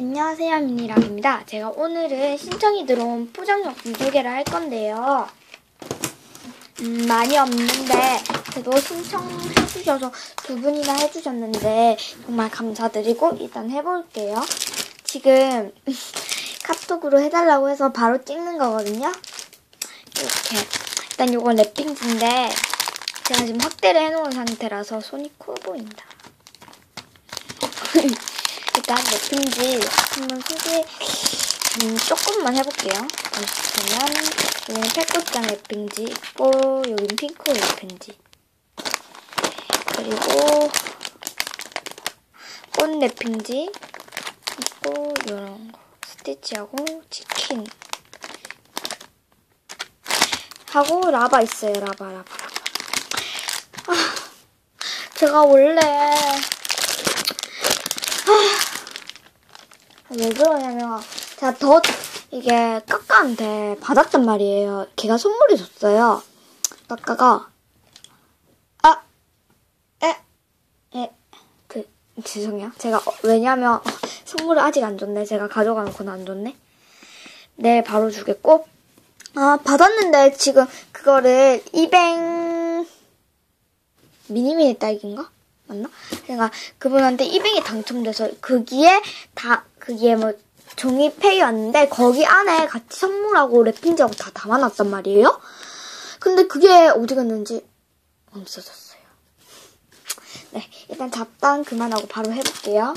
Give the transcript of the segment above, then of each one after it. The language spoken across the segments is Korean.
안녕하세요 미니랑입니다. 제가 오늘은 신청이 들어온 포장용품 소개를 할 건데요. 음, 많이 없는데 그래도 신청해주셔서 두 분이나 해주셨는데 정말 감사드리고 일단 해볼게요. 지금 카톡으로 해달라고 해서 바로 찍는 거거든요. 이렇게 일단 이건 랩핑지인데 제가 지금 확대를 해놓은 상태라서 손이 커 보인다. 일단 랩핑지 한번 소개 음, 조금만 해볼게요. 보시면 여기는 팩꽃장 랩핑지 있고 여기는 핑크 랩핑지 그리고 꽃 랩핑지 있고 이런 거 스티치하고 치킨 하고 라바 있어요. 라바 라바. 아, 제가 원래 왜 그러냐면 제가 더 이게 까까한테 받았단 말이에요. 걔가 선물을 줬어요. 까까가 아, 에, 에, 그 죄송해요. 제가 어, 왜냐면 선물을 아직 안 줬네. 제가 가져가놓고는 안 줬네. 내일 바로 주겠고 아 받았는데 지금 그거를 200 미니미니 딸기인가? 맞나? 그러니까 그분한테 200이 당첨돼서 거기에 다 그게 뭐 종이 페이였는데 거기 안에 같이 선물하고 랩핑지하고 다 담아놨단 말이에요. 근데 그게 어디 갔는지 없어졌어요. 네, 일단 잡담 그만하고 바로 해볼게요.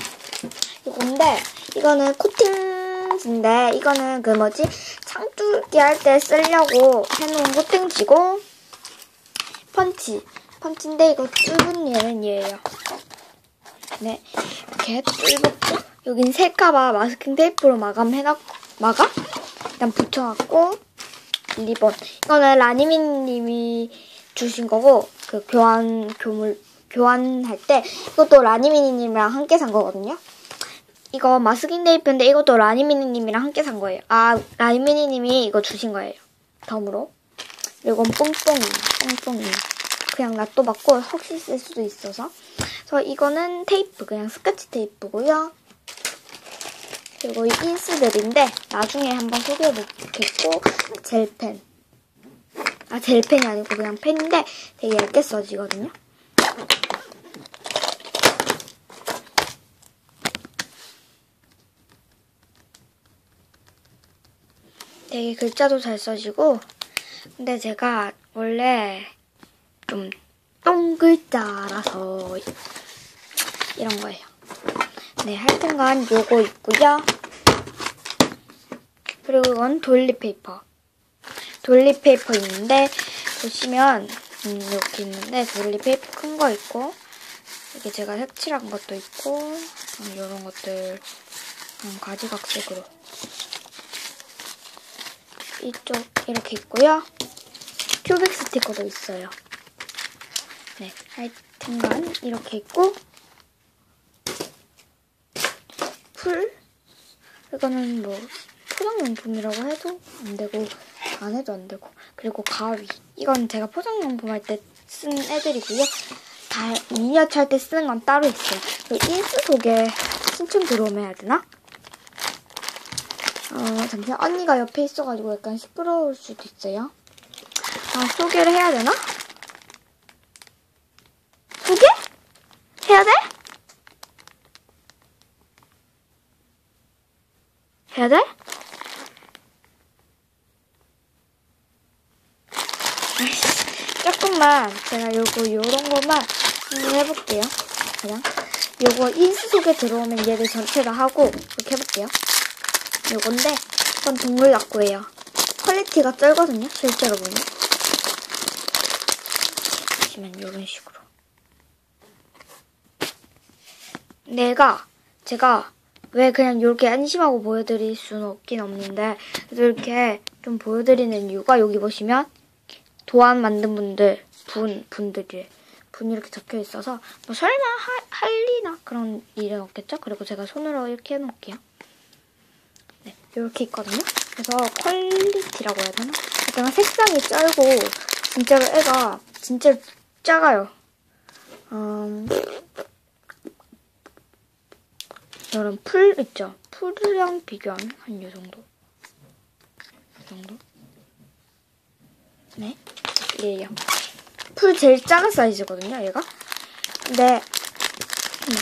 이건데 이거는 코팅지인데 이거는 그 뭐지 창뚫기 할 때 쓰려고 해놓은 코팅지고 펀치 펀치인데 이거 뚫은 얘는 얘예요. 네, 이렇게 뚫고 여긴 새까봐 마스킹 테이프로 마감해놨 마감? 일단 붙여놨고 리본 이거는 라니미님이 주신 거고 그 교환 교물 교환할 때 이것도 라니미니님이랑 함께 산 거거든요. 이거 마스킹 테이프인데 이것도 라니미니 님이랑 함께 산 거예요. 아 라니미니 님이 이거 주신 거예요. 덤으로. 그리고 뽕뽕이 뽕뽕이 그냥 놔둬봤고 혹시 쓸 수도 있어서 그래서 이거는 테이프 그냥 스케치 테이프고요. 그리고 이 인스들인데 나중에 한번 소개해보겠고 젤펜 아 젤펜이 아니고 그냥 펜인데 되게 얇게 써지거든요. 되게 글자도 잘 써지고 근데 제가 원래 좀 똥글자라서 이런 거예요. 네, 하여튼간 요거 있고요. 그리고 이건 돌리페이퍼. 돌리페이퍼 있는데 보시면 음, 이렇게 있는데 돌리페이퍼 큰 거 있고 이게 제가 색칠한 것도 있고 음, 이런 것들 음, 가지각색으로 이쪽 이렇게 있고요. 큐빅 스티커도 있어요. 네, 하여튼간 이렇게 있고 풀 이거는 뭐 포장용품이라고 해도 안 되고 안 해도 안 되고 그리고 가위 이건 제가 포장용품 할 때 쓴 애들이고요. 다 미니어처 할 때 쓰는 건 따로 있어요. 인스 속에 신청 들어오면 해야 되나? 어, 잠시만 언니가 옆에 있어가지고 약간 시끄러울 수도 있어요. 아, 소개를 해야 되나? 소개? 해야 돼? 해야 돼? 조금만 제가 요거 요런 것만 해볼게요. 그냥 요거 인스 속에 들어오면 얘를 전체 다 하고 이렇게 해볼게요. 요건데 이건 동물 낙구예요. 퀄리티가 쩔거든요. 실제로 보면. 보시면 이런 식으로. 내가 제가 왜 그냥 이렇게 안심하고 보여드릴 수는 없긴 없는데 그래도 이렇게 좀 보여드리는 이유가 여기 보시면 도안 만든 분들 분 분들이 분이 이렇게 적혀 있어서 뭐 설마 하, 할 리나 그런 일은 없겠죠? 그리고 제가 손으로 이렇게 해놓을게요. 네, 이렇게 있거든요. 그래서 퀄리티라고 해야 되나? 약간 색상이 쩔고 진짜로 애가 진짜 작아요. 음, 이런 풀 있죠? 풀이랑 비교하면 한 요 정도. 이 정도. 네, 얘예요. 풀 제일 작은 사이즈거든요, 얘가. 근데, 네,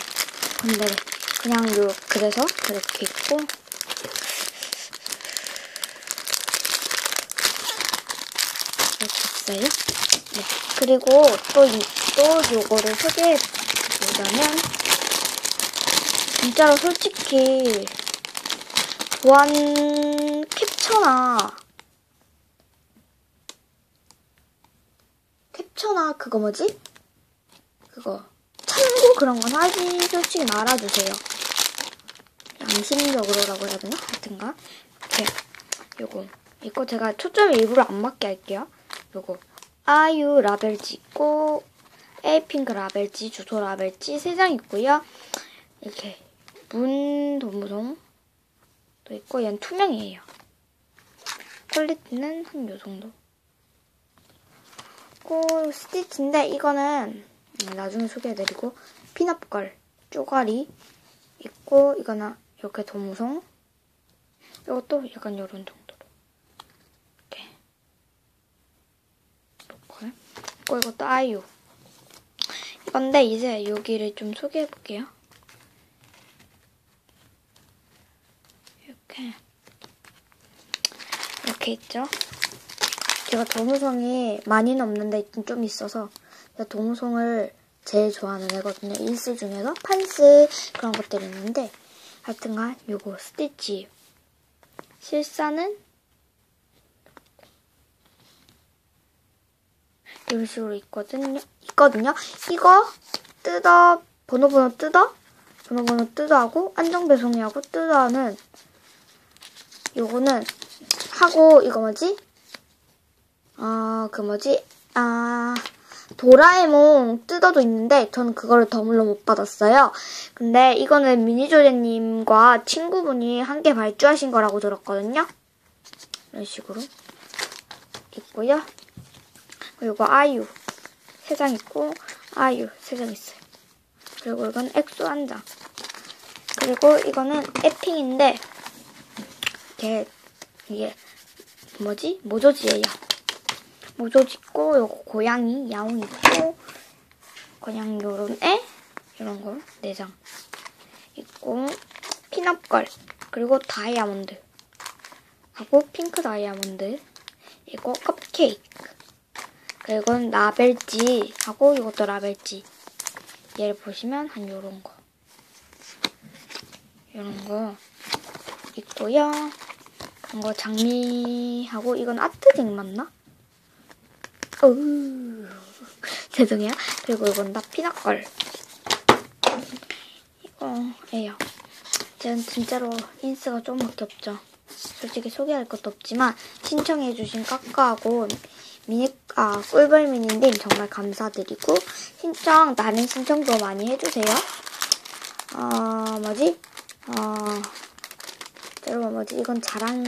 근데 그냥 요 그래서 그렇게 있고. 이렇게 있어요. 네. 그리고 또, 이, 또 요거를 소개해 보자면, 진짜로 솔직히, 보안 캡처나, 캡처나 그거 뭐지? 그거, 참고 그런 건 하지, 솔직히 말아주세요. 양심적으로라고 해야 되나? 하여튼가. 이렇게, 요거. 이거 제가 초점을 일부러 안 맞게 할게요. 요거. 아유 라벨지 있고, 에이핑크 라벨지, 주소 라벨지 세 장 있고요. 이렇게 문 도무송 도 있고 얘는 투명이에요. 퀄리티는 한 요 정도. 고 스티치인데 이거는 나중에 소개해드리고 피넛걸 쪼가리 있고 이거는 이렇게 도무송 이것도 약간 이런 정도로 이렇게 놓고 있고 이것도 아이유 이건데 이제 여기를 좀 소개해볼게요. 이렇게 있죠. 제가 도무송이 많이는 없는데 좀 있어서 제가 도무송을 제일 좋아하는 애거든요. 인스 중에서 판스 그런 것들이 있는데 하여튼간 요거 스티치 실사는 이런 식으로 있거든요. 있거든요. 이거 뜯어 번호 번호 뜯어 번호 번호 뜯어 하고 안정 배송이 하고 뜯어 하는 요거는 하고 이거 뭐지? 아, 그 뭐지? 아, 도라에몽 뜯어도 있는데 저는 그거를 더물로 못 받았어요. 근데 이거는 미니조제님과 친구분이 한개 발주하신 거라고 들었거든요. 이런 식으로 있고요. 그리고 아유 세 장 있고 아유 세 장 있어요. 그리고 이건 엑소 한 장. 그리고 이거는 에핑인데 이게 이게 뭐지? 모조지예요. 모조지 있고 요거 고양이 야옹 있고 그냥 요런 애 이런 거네장 있고 피넛걸 그리고 다이아몬드 하고 핑크 다이아몬드 이거 컵케이크 그리고 라벨지 하고 이것도 라벨지 얘를 보시면 한 요런 거 이런 거 있고요. 이거 장미하고 이건 아트징 맞나? 어우 죄송해요. 그리고 이건 다 피넛걸 이거예요. 저는 진짜로 인스가 좀밖에 없죠. 솔직히 소개할 것도 없지만 신청해주신 까까하고 미니 아 꿀벌 미니님 정말 감사드리고 신청 다른 신청도 많이 해주세요. 어 뭐지? 어 여러분 뭐지? 이건 자랑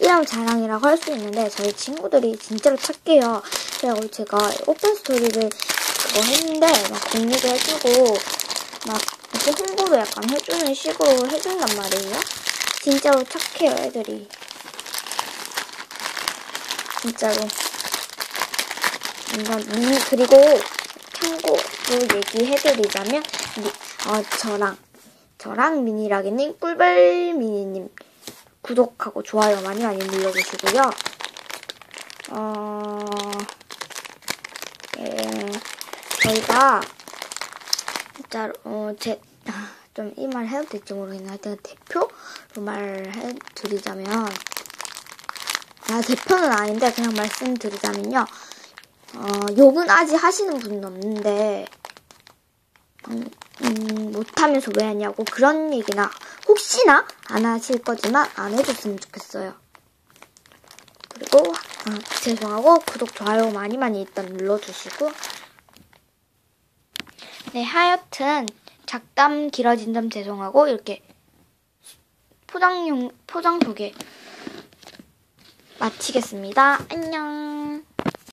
이름 자랑이라고 할 수 있는데 저희 친구들이 진짜로 착해요. 그래서 제가 오픈 스토리를 그거 했는데 막 공유도 해주고 막 이렇게 홍보도 약간 해주는 식으로 해준단 말이에요. 진짜로 착해요 애들이. 진짜로. 미니 그리고 참고로 얘기해드리자면 미, 어, 저랑 저랑 미니라기님 꿀벌 미니님 구독하고 좋아요 많이 많이 눌러주시고요. 어, 예, 저희가 진짜 어, 제, 좀 이 말 해도 될지 모르겠는데 하여튼 대표로 말해드리자면 아 대표는 아닌데 그냥 말씀드리자면요. 어, 욕은 아직 하시는 분은 없는데 음, 음, 못하면서 왜 하냐고 그런 얘기나 혹시나 안 하실 거지만 안 해줬으면 좋겠어요. 그리고 어, 죄송하고 구독, 좋아요 많이 많이 일단 눌러주시고 네 하여튼 작담 길어진 점 죄송하고 이렇게 포장용 포장 소개 마치겠습니다. 안녕.